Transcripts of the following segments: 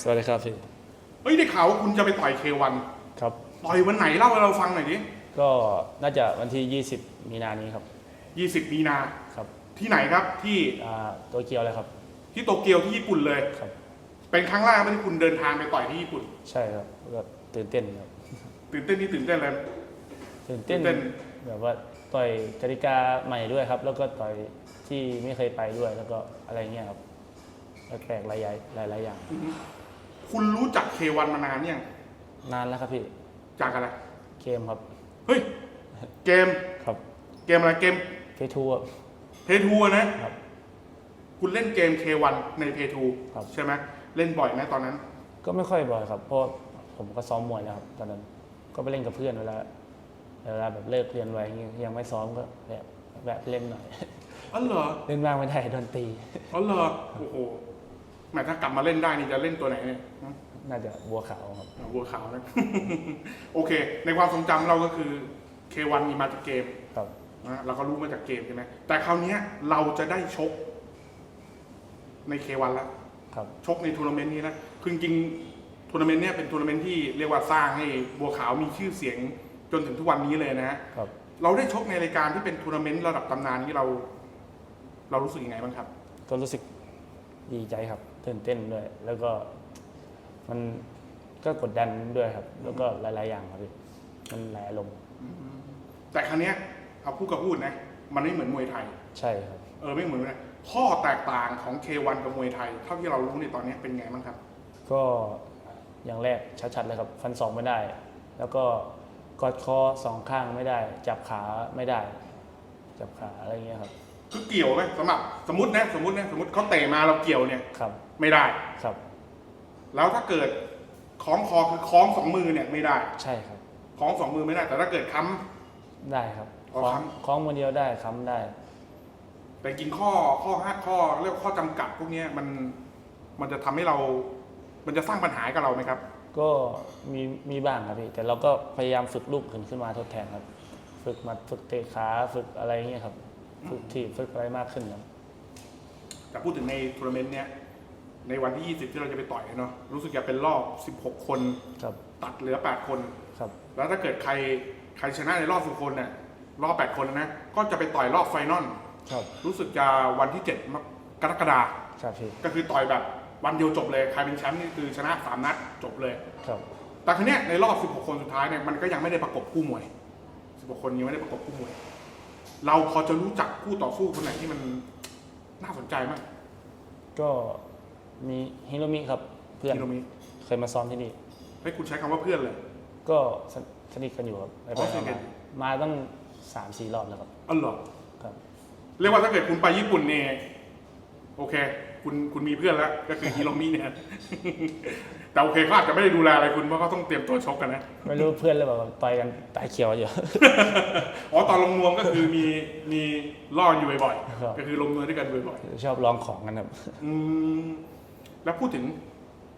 สวัสดีครับพี่เฮ้ยได้ข่าวว่าคุณจะไปต่อยเควันครับ ต่อยวันไหนเล่าให้เราฟังหน่อยดิก็น่าจะวันที่ 20 มีนานี้ครับ20 มีนาครับที่ไหนครับที่อ่าโตัวเกียวเลยครับที่โตเกียวที่ญี่ปุ่นเลย ครับ เป็นครั้งแรกไหมที่คุณเดินทางไปต่อยที่ญี่ปุ่น ใช่ครับก็ตื่นเต้นครับตื่นเต้นที่ตื่นเต้นเลย ตื่นเต้นตื่นเต้น แบบว่าต่อยกติกาใหม่ด้วยครับ แล้วก็ต่อยที่ไม่เคยไปด้วยแล้วก็อะไรเงี้ยครับแปลกๆหลายๆหลายๆอย่าง คุณรู้จักเควันมานานยังนานแล้วครับพี่จากอะไร เกมครับ เฮ้ย เกม ครับ เกมอะไร เกมเพทัวร์เพทูนะ ครับ คุณเล่นเกมเควันในเพทูครับ ใช่ไหมเล่นบ่อยไหมตอนนั้น ก็ไม่ค่อยบ่อยครับ เพราะผมก็ซ้อมมวยนะครับ ตอนนั้น ก็ไปเล่นกับเพื่อนเวลา เวลาแบบเลิกเรียนไว้อย่างเงี้ยยังไม่ซ้อมก็แบบแบบเล่นหน่อย อ๋อเหรอ เล่นบ้างไม่ได้โดนตี อ๋อเหรอ โอ้โหแห มถ้ากลับมาเล่นได้นี่จะเล่นตัวไหนเนี่ยน่าจะบัวขาวครับบัวขาวนะ โอเค ในความทรงจำเราก็คือเควันมีมาจากเกมครับนะเราก็รู้มาจากเกมใช่ไหมแต่คราวเนี้ยเราจะได้ชก ในเควันแล้วครับชกในทัวร์นาเมนต์นี้นะคือจริงๆทัวร์นาเมนต์เนี้ยเป็นทัวร์นาเมนต์ที่เรียกว่าสร้างให้บัวขาวมีชื่อเสียงจนถึงทุกวันนี้เลยนะฮะครับเราได้ชกในรายการที่เป็นทัวร์นาเมนต์ระดับตำนานนี้เรา เรารู้สึกยังไงบ้างครับ ก็รู้สึกดีใจครับ ตื่นเต้นด้วย แล้วก็มันก็กดดันด้วยครับ แล้วก็หลาย ๆ อย่างครับพี่มันหลายอารมณ์แต่ครั้งเนี้ยเอาพูดกับพูดนะ มันไม่เหมือนมวยไทย ใช่ครับ เออไม่เหมือนนะข้อแตกต่างของ K1 กับมวยไทย เท่าที่เรารู้ในตอนนี้เป็นไงบ้างครับ ก็อย่างแรกชัดๆเลยครับ ฟันสองไม่ได้ แล้วก็กอดคอสองข้างไม่ได้ จับขาไม่ได้ จับขาอะไรเงี้ยครับ คือเกี่ยวไหมสำหรับสมมตินะสมมตินะสมมติเขาเตะมาเราเกี่ยวเนี่ย ครับ ไม่ได้ ครับ แล้วถ้าเกิดคล้องคอคือคล้องสองมือเนี่ยไม่ได้ใช่ครับ คล้องสองมือไม่ได้ แต่ถ้าเกิดค้ ได้ครับอ๋อคล้องค้ำคล้องมือเดียวได้ค้ำได้ำแต่จริงข้อข้อห้าข้อเรียกว่าข้อจำกัดพวกเนี้ยมันมันจะทำให้เรา มันจะสร้างปัญหาให้กับเราไหมครับ ก็มีมีบ้างครับพี่แต่เราก็พยายามฝึกลูกขึ้นขึ้นมาทดแทนครับ ฝึกหมาฝึกเตะขาฝึกอะไรเงี้ยครับ ฝึกทีบฝึกอะไรมากขึ้นครับ แต่พูดถึงในทัวร์นาเมนต์เนี้ยในวันที่ 20 ที่เราจะไปต่อยเนาะรู้สึกจะเป็นรอบ 16 คนครับ ตัดเหลือ 8 คน ครับ แล้วถ้าเกิดใครใครชนะในรอบ10คนเนี่ยรอบ 8 คนนะก็จะไปต่อยรอบไฟนอลครับ รู้สึกจะวันที่ 7มกรกฎาคมครับพี่ ก็คือต่อยแบบวันเดียวจบเลยใครเป็นแชมป์นี่คือชนะ 3 นัดจบเลย ครับ แต่ทีเนี้ยในรอบ 16 คนสุดท้ายเนี่ยมันก็ยังไม่ได้ประกบคู่มวย 16 คนยังไม่ได้ประกบคู่มวย เราพอจะรู้จักคู่ต่อสู้คนไหนที่มันน่าสนใจมากก็มีฮิโรมิครับเพื่อนที่เรามีเคยมาซ้อมที่นี่ให้คุณใช้คำว่าเพื่อนเลย ก็สนสนิทกันอยู่ครับไปอ๋อไปสนิทกัมาน มาตั้งสามสี่รอบแล้วครับอ๋อเหรอครับ เรียกว่าถ้าเกิดคุณไปญี่ปุ่นเนี่ยโอเค คุณคุณมีเพื่อนแล้ว ก็คือฮิโรมิเนี่ย แต่โอเคเขาอาจจะไม่ได้ดูแลอะไรคุณเพราะเขาต้องเตรียมตัวชกกันนะ ไม่รู้เพื่อนเลยแบบต่อยกันตายเขียวอยู่ อ๋อตอนลงนวมก็คือมีมีล่ออยู่บ่อยครับ ๆก็คือลงนวมด้วยกันบ่อยชอบลองของกันครับ ๆอืมแล้วพูดถึง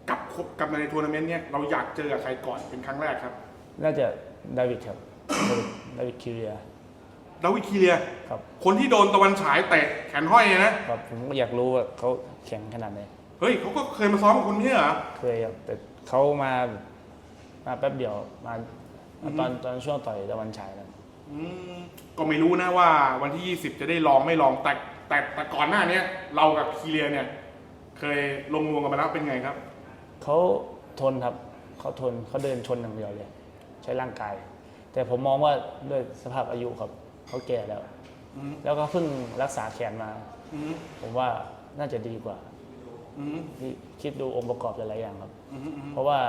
กับกับในทัวร์นาเมนต์เนี่ยเราอยากเจอกับใครก่อนเป็นครั้งแรกครับ น่าจะดาวิดครับ ดาวิดดาวิดคิวเรีย ดาวิดคีเลียครับ คนที่โดนตะวันฉายเตะแขนห้อยเนี่ยนะ ครับผมก็อยากรู้ว่าเขาแข็งขนาดไหนเฮ้ยเขาก็เคยมาซ้อมกับคุณไม่ใช่เหรอ เคยครับแต่เขามามาแป๊บเดียวมาอือฮึ ตอนตอนช่วงต่อยตะวันฉายแล้วอืมก็ไม่รู้นะว่าวันที่ 20 จะได้ลองไม่ลองแต่แต่แต่ก่อนหน้าเนี้ยเรากับคีเลียเนี่ย เคยลงนวมกันมาแล้วเป็นไงครับ เขาทนครับเขาทนเขาเดินชนอย่างเดียวเลย ใช้ร่างกาย แต่ผมมองว่าด้วยสภาพอายุครับ เขาแก่แล้ว อืมแล้วก็เพิ่งรักษาแขนมา อืมผมว่าน่าจะดีกว่าอืมที่คิดดูองค์ประกอบหลายๆอย่างครับ อืมอืมเพราะว่า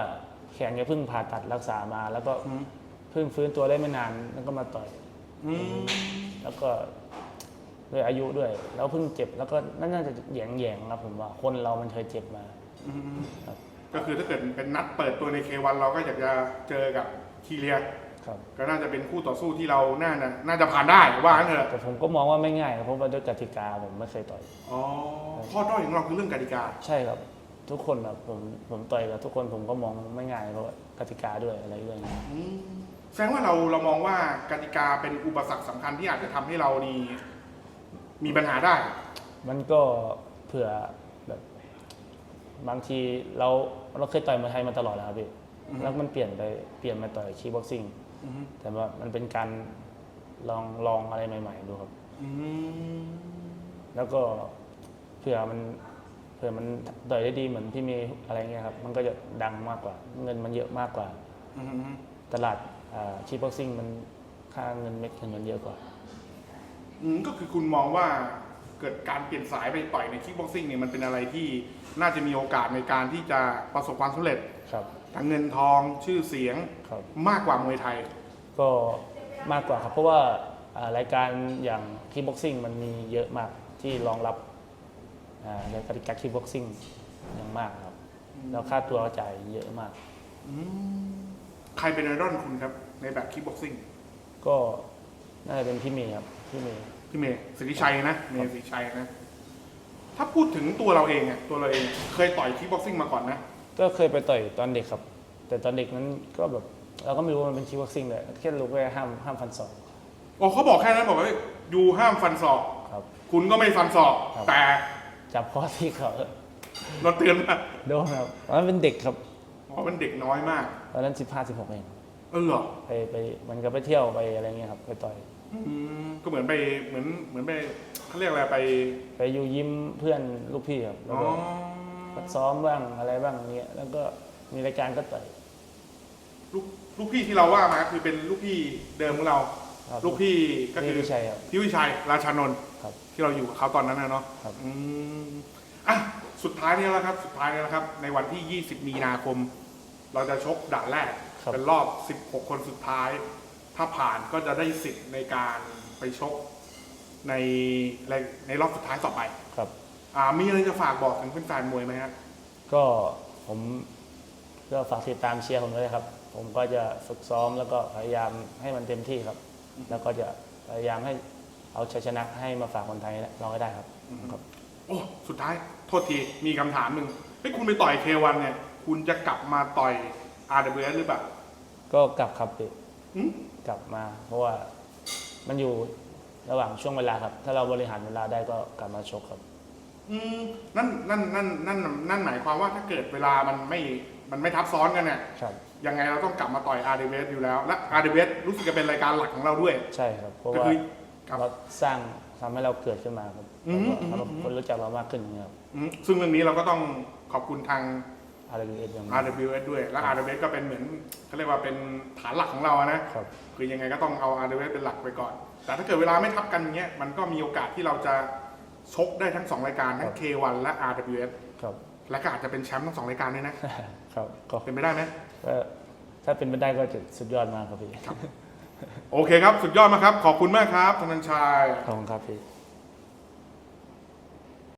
แขนแกเพิ่งผ่าตัดรักษามา แล้วก็อืมเพิ่งฟื้นตัวได้ไม่นานแล้วก็มาต่อย อืมแล้วก็ด้วยอายุด้วย แล้วเพิ่งเจ็บแล้วก็น่าจะแยงแยงๆครับผมว่าคนเรามันเคยเจ็บมา อืมครับก็คือถ้าเกิดเป็นนัดเปิดตัวในเควันเราก็อยากจะเจอกับคีเลีย ครับ ก็น่าจะเป็นคู่ต่อสู้ที่เราน่าจะน่าจะผ่านได้ว่างั้นเถอะแต่ผมก็มองว่าไม่ง่ายครับเพราะว่าด้วยกติกาผมไม่เคยต่อย อ๋อข้อด้อยของเราคือเรื่องกติกา ใช่ครับ ทุกคนแบบผมผมต่อยกับทุกคนผมก็มองไม่ง่ายเพราะว่ากติกาด้วยอะไรด้วยอืมแสดงว่าเราเรามองว่ากติกาเป็นอุปสรรคสำคัญที่อาจจะทำให้เรานี่มีปัญหาได้ มันก็เผื่อแบบบางทีเราเราเคยต่อยมวยไทยมาตลอดแล้วครับพี่อือฮึแล้วมันเปลี่ยนไปเปลี่ยนมาต่อยคีบ็อกซิ่ง อืมแต่ว่ามันเป็นการลองลองอะไรใหม่ ๆ ดูครับ อืมแล้วก็เผื่อมันเผื่อมันต่อยได้ดีเหมือนพี่เมย์อะไรเงี้ยครับ มันก็จะดังมากกว่า เงินมันเยอะมากกว่า อืมตลาดคีบ็อกซิ่งมันค่าเงินเม็ดเงินเยอะกว่า อืมก็คือคุณมองว่าเกิดการเปลี่ยนสายไปต่อยในคิกบ็อกซิ่งเนี่ยมันเป็นอะไรที่น่าจะมีโอกาสในการที่จะประสบความสำเร็จ ครับ ทั้งเงินทองชื่อเสียงครับ มากกว่ามวยไทย ก็มากกว่าครับ เพราะว่าอ่ารายการอย่างคีบ็อกซิ่งมันมีเยอะมากที่รองรับอ่าในกติกาคีบ็อกซิ่งอย่างมากครับ แล้วค่าตัวจ่ายเยอะมาก อืมใครเป็นไอดอลคุณครับ ในแบบคิกบ็อกซิ่งก็น่าจะเป็นพี่เมย์ครับพี่เมย์พี่เมย์สิริชัยนะเมย์สิริชัยนะ ถ้าพูดถึงตัวเราเองอะตัวเราเอง เคยต่อยคิกบ็อกซิ่งมาก่อนนะ ก็เคยไปต่อยตอนเด็กครับ แต่ตอนเด็กนั้นก็แบบเราก็ไม่รู้ว่ามันเป็นคีบ็อกซิ่งเลยแค่รู้แค่ห้ามห้ามฟันศอก โอ้เขาบอกแค่นั้นบอกว่าอยู่ห้ามฟันศอก ครับ คุณก็ไม่ฟันศอก ครับ แต่จับข้อที่เขาเราเตือนว่าโดนครับตอนนั้นเป็นเด็กครับอ๋อมันเด็กน้อยมาก ตอนนั้นสิบห้าสิบหกเองเออเหรอไปไปมันก็ไปเที่ยวไปอะไรเงี้ยครับไปต่อย อืมก็เหมือนไปเหมือนเหมือนไปเขาเรียกอะไรไปไปอยู่ยิ้มเพื่อนลูกพี่ครับแล้วอ๋อก็ ซ้อมบ้างอะไรบ้างเงี้ยแล้วก็มีรายการก็ต่อย ลูกลูกพี่ที่เราว่ามาคือเป็นลูกพี่เดิมของเรา ครับลูกพี่ก็คือพี่วิชัยครับพี่วิชัยราชานนท์ครับที่เราอยู่กับเขาตอนนั้นนะเนาะครับ อืมอะสุดท้ายนี้แล้วครับ สุดท้ายนี้แล้วครับ ในวันที่ 20 มีนาคม เราจะชกด่านแรก ครับ เป็นรอบ 16 คนสุดท้าย ถ้าผ่านก็จะได้สิทธิ์ในการไปชกในในในรอบสุดท้ายต่อไป ครับ อ่ามีอะไรจะฝากบอกถึงแฟนๆมวยไหมฮะก็ผมก็ฝากติดตามเชียร์ผมด้วยครับ ผมก็จะฝึกซ้อมแล้วก็พยายามให้มันเต็มที่ครับ แล้วก็จะพยายามให้เอาชัยชนะให้มาฝากคนไทยเราให้ได้ครับครับ โอ้สุดท้ายโทษทีมีคำถามหนึ่งเฮ้ยคุณไปต่อยเควันเนี่ย คุณจะกลับมาต่อย RWS หรือเปล่าก็กลับครับพี่หืมกลับมา เพราะว่ามันอยู่ระหว่างช่วงเวลาครับ ถ้าเราบริหารเวลาได้ก็กลับมาชกครับ อืมนั่นนั่นนั่นนั่นนั่นหมายความว่าถ้าเกิดเวลามันไม่มันไม่ทับซ้อนกันเนี่ยครับยังไงเราต้องกลับมาต่อย RWS อยู่แล้ว และ RWS รู้สึกจะเป็นรายการหลักของเราด้วย ใช่ครับเพราะก็ว่าคือครับ เราสร้างทำให้เราเกิดขึ้นมาครับอืมแล้วก็อืม ทำให้คนรู้จักเรามากขึ้นอย่างเงี้ยครับอืมซึ่งเรื่องนี้เราก็ต้องขอบคุณทาง RWS อย่างนี้ RWS ด้วย และ RWS ก็เป็นเหมือนเขาเรียกว่าเป็นฐานหลักของเราอะนะ ครับ คือยังไงก็ต้องเอา RWS เป็นหลักไปก่อน แต่ถ้าเกิดเวลาไม่ทับกันอย่างเงี้ย มันก็มีโอกาสที่เราจะ ชกได้ทั้ง2รายการทั้ง K1 และ RWS ครับและก็อาจจะเป็นแชมป์ทั้งสองรายการด้วยนะ ครับก็เป็นไปได้ไหมก็ถ้าเป็นไปได้ก็จะสุดยอดมากครับพี่โอเคครับ สุดยอดมากครับ ขอบคุณมากครับธนันชัย ขอบคุณครับพี่